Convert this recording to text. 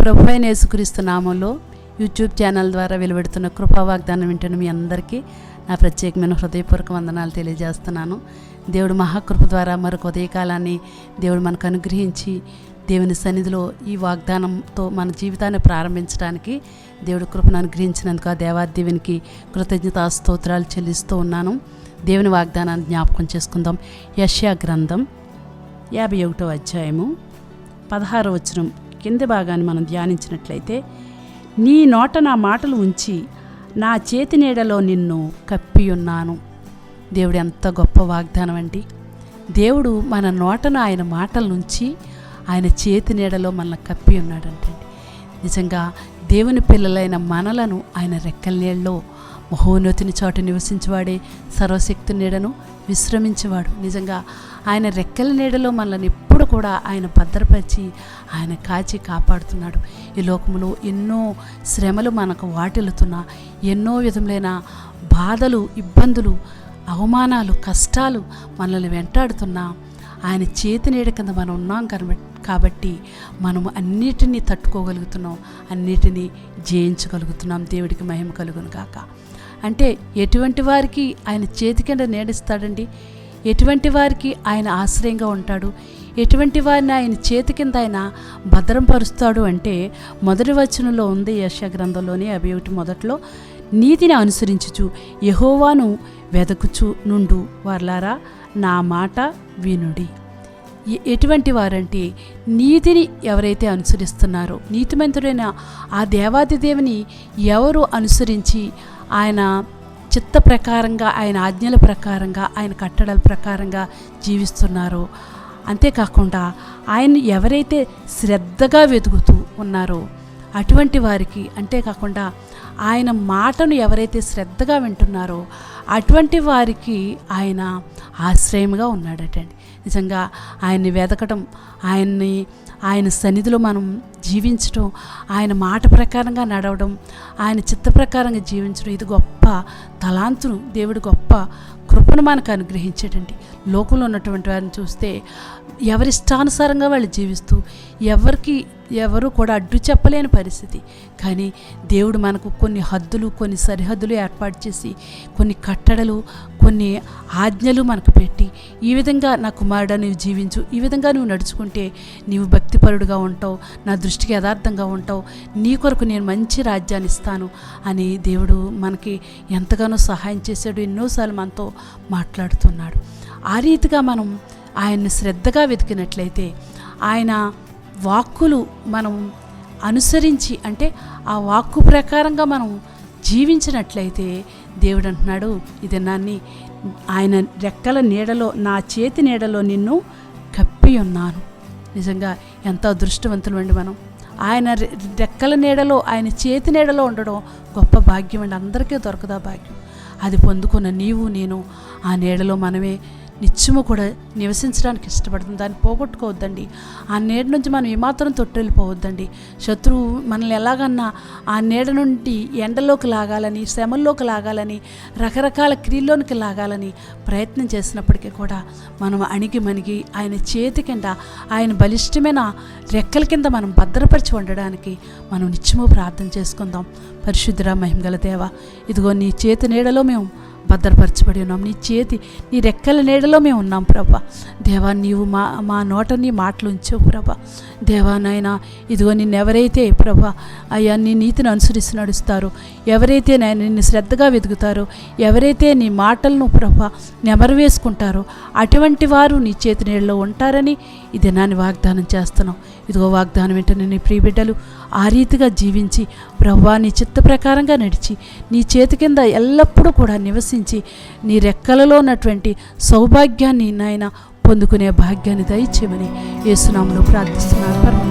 ప్రభు అయిన యేసుక్రీస్తు నామంలో యూట్యూబ్ ఛానల్ ద్వారా వెలువడుతున్న కృపా వాగ్దానం వింటున్న మీ అందరికీ నా ప్రత్యేకమైన హృదయపూర్వక వందనాలు తెలియజేస్తున్నాను. దేవుడు మహాకృప ద్వారా మరొక ఉదయకాలాన్ని దేవుడు మనకు అనుగ్రహించి దేవుని సన్నిధిలో ఈ వాగ్దానంతో మన జీవితాన్ని ప్రారంభించడానికి దేవుడు కృపను అనుగ్రహించినందుకు ఆ దేవాదేవునికి కృతజ్ఞతా స్తోత్రాలు చెల్లిస్తూ ఉన్నాను. దేవుని వాగ్దానాన్ని జ్ఞాపకం చేసుకుందాం. యష్యా గ్రంథం యాభై ఒకటో అధ్యాయము పదహారో వచనం. కింది భాగాన్ని మనం ధ్యానించినట్లయితే నీ నోట నా మాటలు ఉంచి నా చేతి నీడలో నిన్ను కప్పి ఉన్నాను దేవుడు ఎంత గొప్ప వాగ్దానం అండి. దేవుడు మన నోటను ఆయన మాటల నుంచి ఆయన చేతి నీడలో మనల్ని కప్పి ఉన్నాడంటండి నిజంగా దేవుని పిల్లలైన మనలను ఆయన రెక్కల నీళ్ళలో మహోన్నతిని చోట నివసించేవాడే సర్వశక్తి నీడను విశ్రమించేవాడు. నిజంగా ఆయన రెక్కల నీడలో మనల్ని కూడా ఆయన భద్రపరిచి ఆయన కాచి కాపాడుతున్నాడు. ఈ లోకంలో ఎన్నో శ్రమలు మనకు వాటిల్లుతున్నా ఎన్నో విధములైన బాధలు ఇబ్బందులు అవమానాలు కష్టాలు మనల్ని వెంటాడుతున్నా ఆయన చేతి నీడ కింద మనం ఉన్నాం కనబ- కాబట్టి మనము అన్నిటినీ తట్టుకోగలుగుతున్నాం అన్నిటినీ జయించగలుగుతున్నాం. దేవుడికి మహిమ కలుగును కాక అంటే ఎటువంటి వారికి ఆయన చేతి కింద నేడిస్తాడండి ఎటువంటి వారికి ఆయన ఆశ్రయంగా ఉంటాడు? ఎటువంటి వారిని ఆయన చేతి కింద ఆయన భద్రపరుస్తాడు అంటే మొదటి వచనంలో ఉంది యశ గ్రంథంలోని అవి ఒకటి మొదట్లో నీతిని అనుసరించుచు యహోవాను వెదకుచు నుండు వర్లారా నా మాట వినుడి. ఎటువంటి వారంటే నీతిని ఎవరైతే అనుసరిస్తున్నారో నీతిమంతుడైన ఆ దేవాది దేవుని ఎవరు అనుసరించి ఆయన చిత్త ప్రకారంగా ఆయన ఆజ్ఞల ప్రకారంగా ఆయన కట్టడల ప్రకారంగా జీవిస్తున్నారో. అంతేకాకుండా ఆయన ఎవరైతే శ్రద్ధగా వెతుకుతూ ఉన్నారో అటువంటి వారికి అంతేకాకుండా ఆయన మాటను ఎవరైతే శ్రద్ధగా వింటున్నారో అటువంటి వారికి ఆయన ఆశ్రయముగా ఉన్నాడటండి. నిజంగా ఆయన్ని వెతకడం ఆయన్ని ఆయన సన్నిధిలో మనం జీవించడం ఆయన మాట ప్రకారంగా నడవడం ఆయన చిత్త ప్రకారంగా జీవించడం ఇది గొప్ప తలాంతును దేవుడు గొప్ప కృపను మనకు అనుగ్రహించేటండి లోకంలో ఉన్నటువంటి వారిని చూస్తే ఎవరిష్టానుసారంగా వాళ్ళు జీవిస్తూ ఎవరికి ఎవరు కూడా అడ్డు చెప్పలేని పరిస్థితి. కానీ దేవుడు మనకు కొన్ని హద్దులు కొన్ని సరిహద్దులు ఏర్పాటు చేసి కొన్ని కట్టడలు కొన్ని ఆజ్ఞలు మనకు పెట్టి ఈ విధంగా నా కుమారుడు నువ్వు జీవించు ఈ విధంగా నువ్వు నడుచుకుంటే నీవు భక్తిపరుడుగా ఉంటావు నా దృష్టి దృష్టికి యథార్థంగా ఉంటావు. నీ కొరకు నేను మంచి రాజ్యాన్ని ఇస్తాను అని దేవుడు మనకి ఎంతగానో సహాయం చేశాడు. ఎన్నోసార్లు మనతో మాట్లాడుతున్నాడు. ఆ రీతిగా మనం ఆయన్ని శ్రద్ధగా వెతికినట్లయితే ఆయన వాక్కులు మనం అనుసరించి అంటే ఆ వాక్కు ప్రకారంగా మనం జీవించినట్లయితే దేవుడు అంటున్నాడు ఇది నాన్ని ఆయన రెక్కల నీడలో నా చేతి నీడలో నిన్ను కప్పి ఉన్నాను. నిజంగా ఎంత అదృష్టవంతులు అండి మనం. ఆయన రె- రెక్కల నీడలో ఆయన చేతి నీడలో ఉండడం గొప్ప భాగ్యం అండి. అందరికీ దొరకదా భాగ్యం. అది పొందుకున్న నీవు నేను ఆ నీడలో మనమే నిత్యము కూడా నివసించడానికి ఇష్టపడుతుంది దాన్ని పోగొట్టుకోవద్దండి. ఆ నీడ నుంచి మనం ఏమాత్రం తొట్టెళ్ళిపోవద్దండి శత్రువు మనల్ని ఎలాగన్నా ఆ నీడ నుండి ఎండలోకి లాగాలని శ్రమల్లోకి లాగాలని రకరకాల క్రియల్లోనికి లాగాలని ప్రయత్నం చేసినప్పటికీ కూడా మనం అణిగి మణిగి ఆయన చేతి కింద ఆయన బలిష్టమైన రెక్కల కింద మనం భద్రపరిచి ఉండడానికి మనం నిత్యము ప్రార్థన చేసుకుందాం. పరిశుద్ధురా మహిమగల దేవ ఇదిగో నీ చేతి నీడలో మేము భద్రపరచబడి ఉన్నాం. నీ చేతి నీ రెక్కల నీడలో మేము ఉన్నాం ప్రభా. దేవా నీవు మా మా నోట నీ మాటలు ఉంచావు ప్రభా. దేవా నాయన ఇదిగో నిన్ను ఎవరైతే ప్రభా అయ్యా నీ నీతిని అనుసరిస్తూ నడుస్తారో ఎవరైతే నాయన నిన్ను శ్రద్ధగా వెతుకుతారో ఎవరైతే నీ మాటలను ప్రభా నెమరు వేసుకుంటారో అటువంటి వారు నీ చేతి నీడలో ఉంటారని ఇది నాని వాగ్దానం చేస్తున్నాం. ఇదిగో వాగ్దానం వెంటనే నీ ప్రియబిడ్డలు ఆ రీతిగా జీవించి ప్రభా నీ చిత్త ప్రకారంగా నడిచి నీ చేతి కింద ఎల్లప్పుడూ కూడా నివసించి నీ రెక్కలలో ఉన్నటువంటి సౌభాగ్యాన్ని నాయన పొందుకునే భాగ్యాన్ని దయచేయమని యేసునామలో ప్రార్థిస్తున్నాను